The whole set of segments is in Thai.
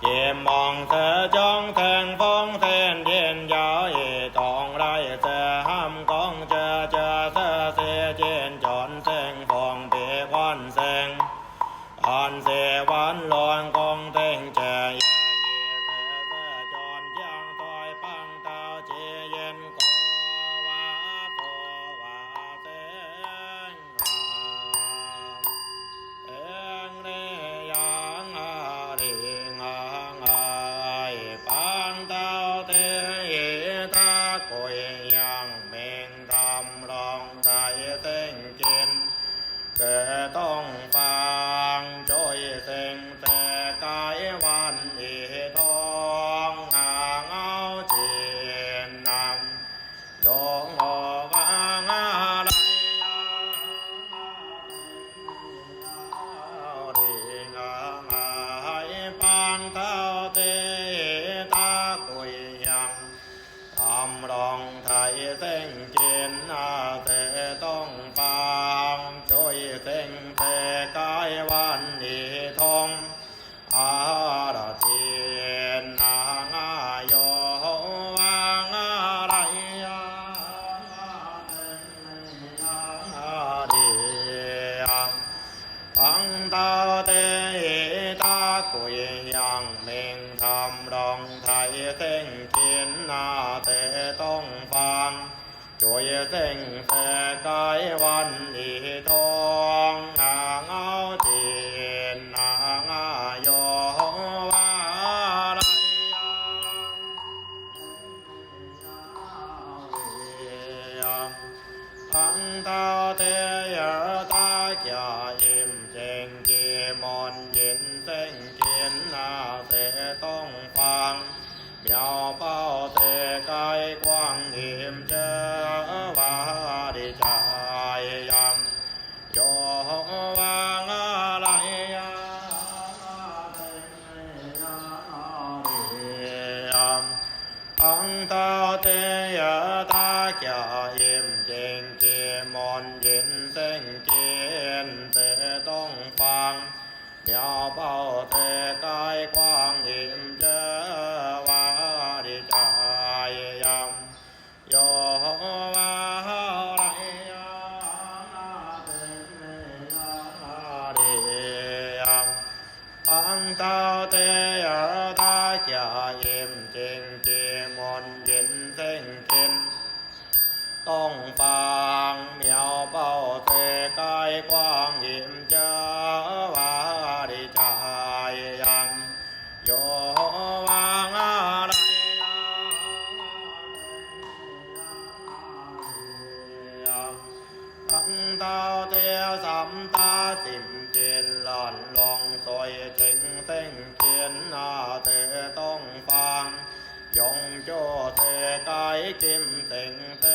天王的将。 ช่วยเส้งเสกายวันอีทอ ฟังยาวเบาแต่กายกวางอิ่ เต่งเทียนนาเตต้องฟังยงโจเตไกกิมเต่งเต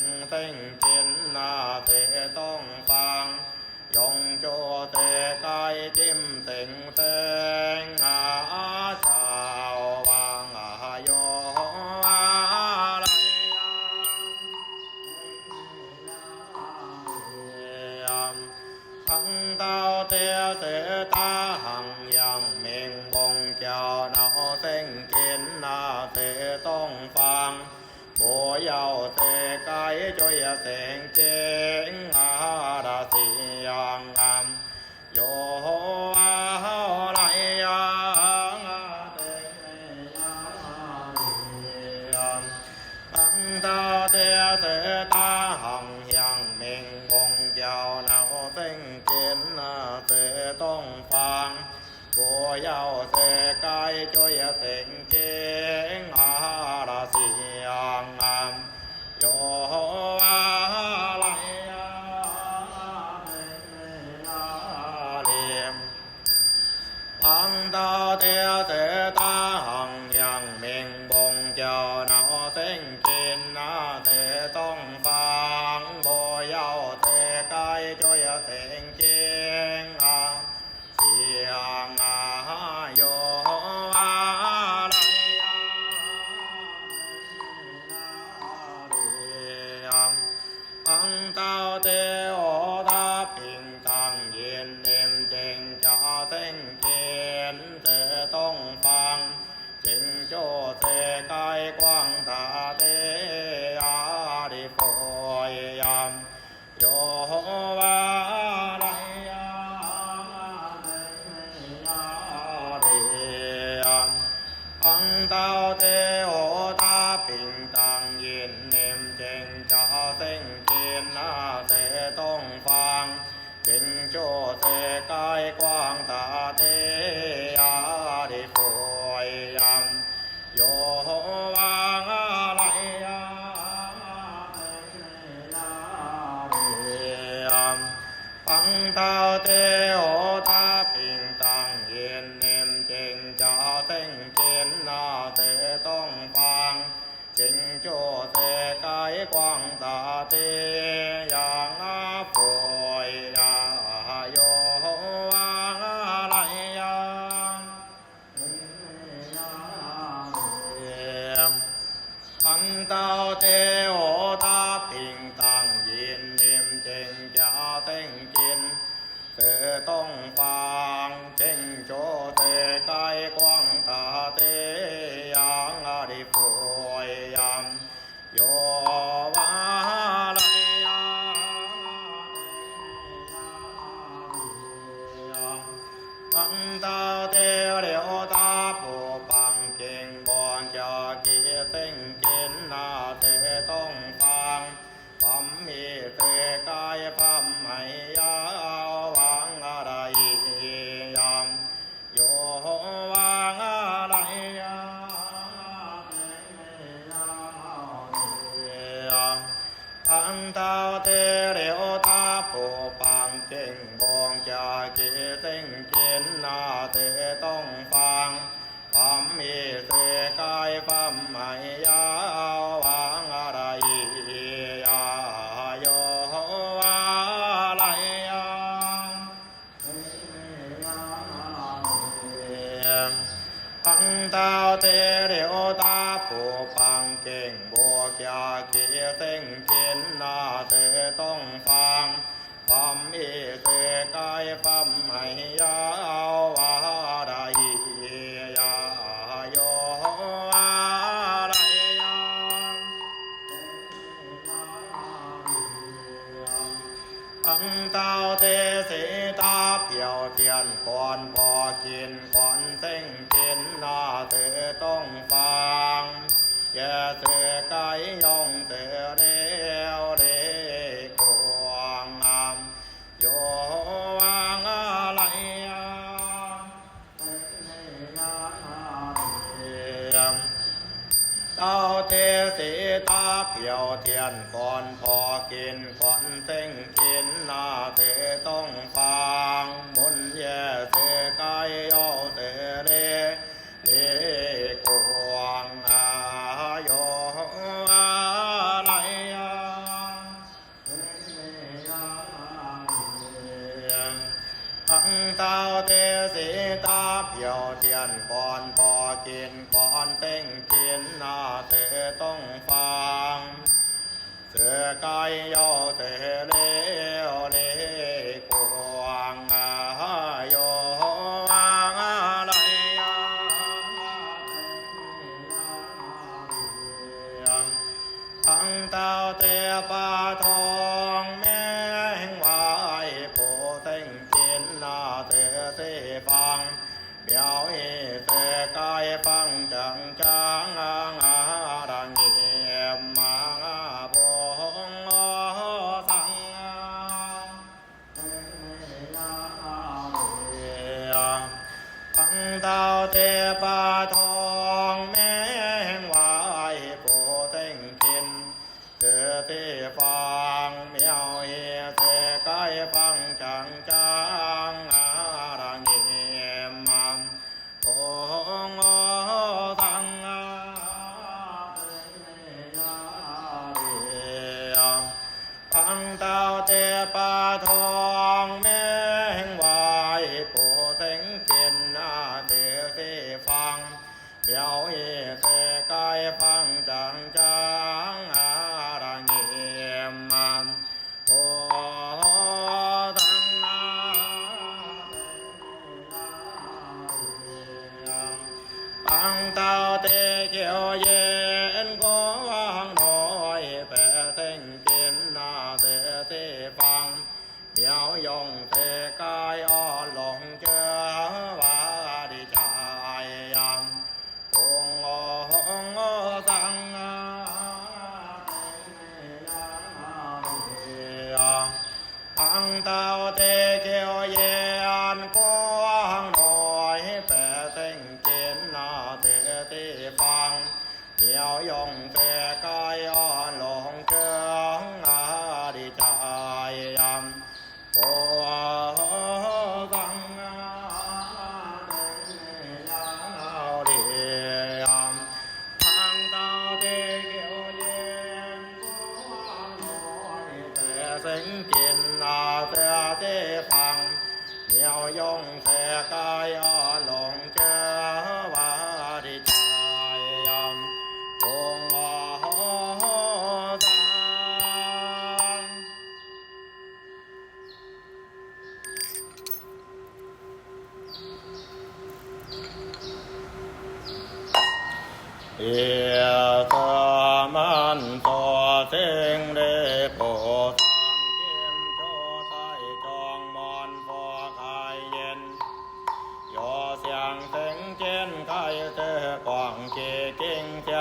งเส้งเจนนาเทต้องฟังยองโจเตกายจิ้มเต่งเต่ง thiện chiến đà thiền vô lại tăng ta thế thế ta hồng hiền miền cùng giàu nào tinh kiến thế tôn phạn của giàu thế cai cho thiện chiến đà thiền 广大地 kai pham hay ya wa đại ya yo wa đại ya ông tao tê sĩ ta biểu tiền còn bò kiên còn sinh kiên là tự tông phang ยะเสกายยงเตเร โาเทียนก่อนพอกินก่อนเส้งกินนาเทต้องฟางมุญแย่เสกายโยเตเร पाता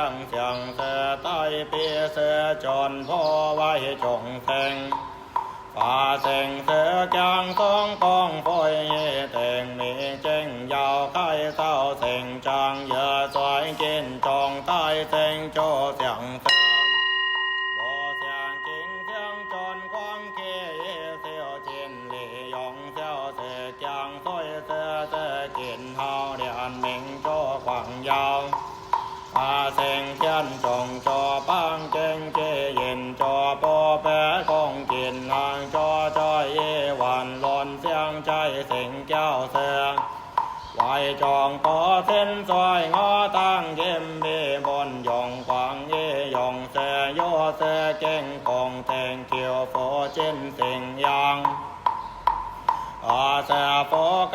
ังเสียงเสไตเปเสจอนพ่อไว้จงแสงฝ่าแสงเสจังต้อง เสเก่งกองแทงเกี่ยวโฟอเช่นเสียงยางอาเสฟก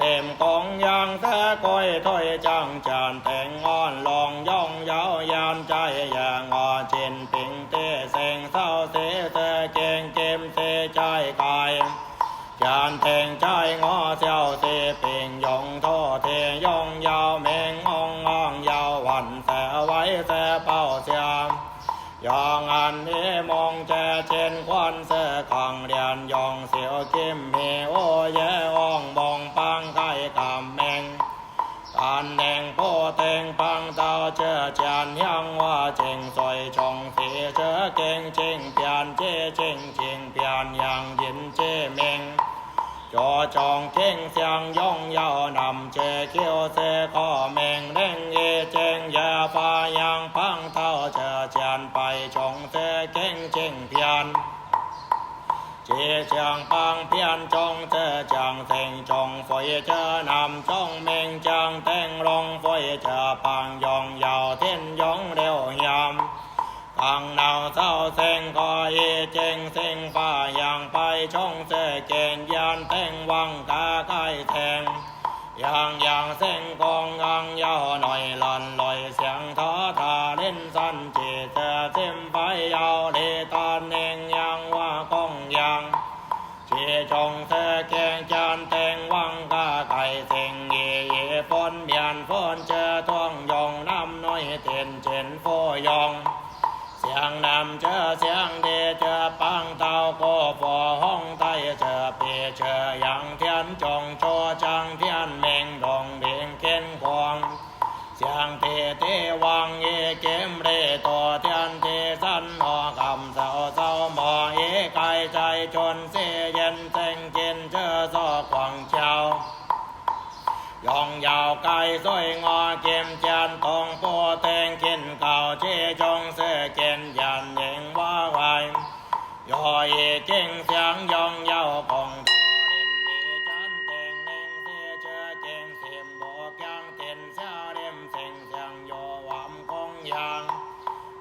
แถมกองยางแท้ก้อยถอยใจ จอจองเก่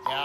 อย่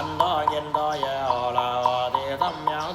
อันดาเย็นดาเยอลาวาดตัมยัง